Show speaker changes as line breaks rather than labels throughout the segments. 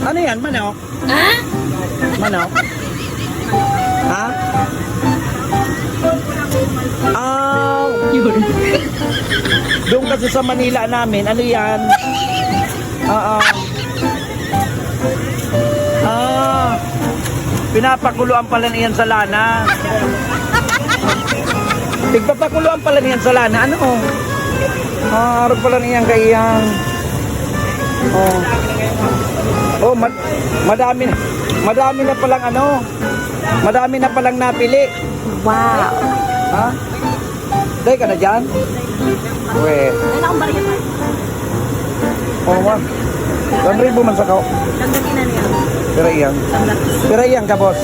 Ano yan? Manok? Manok? Ha? Ah,
Yun.
doon kasi sa Manila namin, ano yan? Ah, ah. Ah, pinapakuluan pala niyan sa lana. Pigpapakuluan pala niyan sa lana. Ano? Ah, araw pala niyan kayang. Oh. Oh, mad madami na. Madami na palang ano. Madami na palang napili.
Wow.
Ha? Day ka na dyan? We.
Ano akong bariya pa?
Oh, ma. Dan ribu man sa kao.
Dagdatin na niya.
Pero iyang. Pero iyang ka, boss.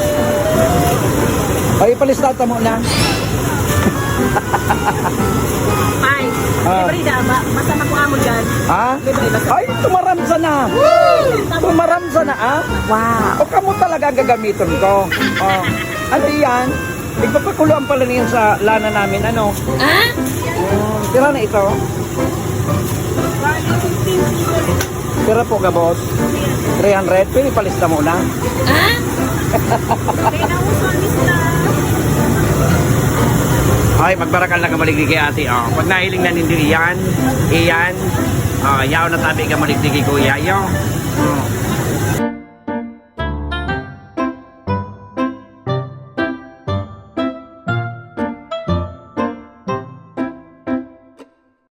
Ay, palistata mo na.
Ay,
Ah.
libre da ba? Basta makuha mo dyan.
Ha?
Libre basta.
Ay, tumaramsa na. Tumaramsa na, ah.
Wow.
O kamo talaga gagamitin ko. Oh. Ano yan? Ipapakuluan pala niyan sa lana namin. Ano?
Ah?
Um, tira na ito. Tira po ka, boss. 300. Pwede palista mo na.
Ah? Kaya na uso ang lista.
Ay, magbarakal na kamaligdi kay ate. Oh. Pag nahiling na ninyo iyan, iyan, oh, yaw na tabi kamaligdi kay kuya. Yaw. Oh.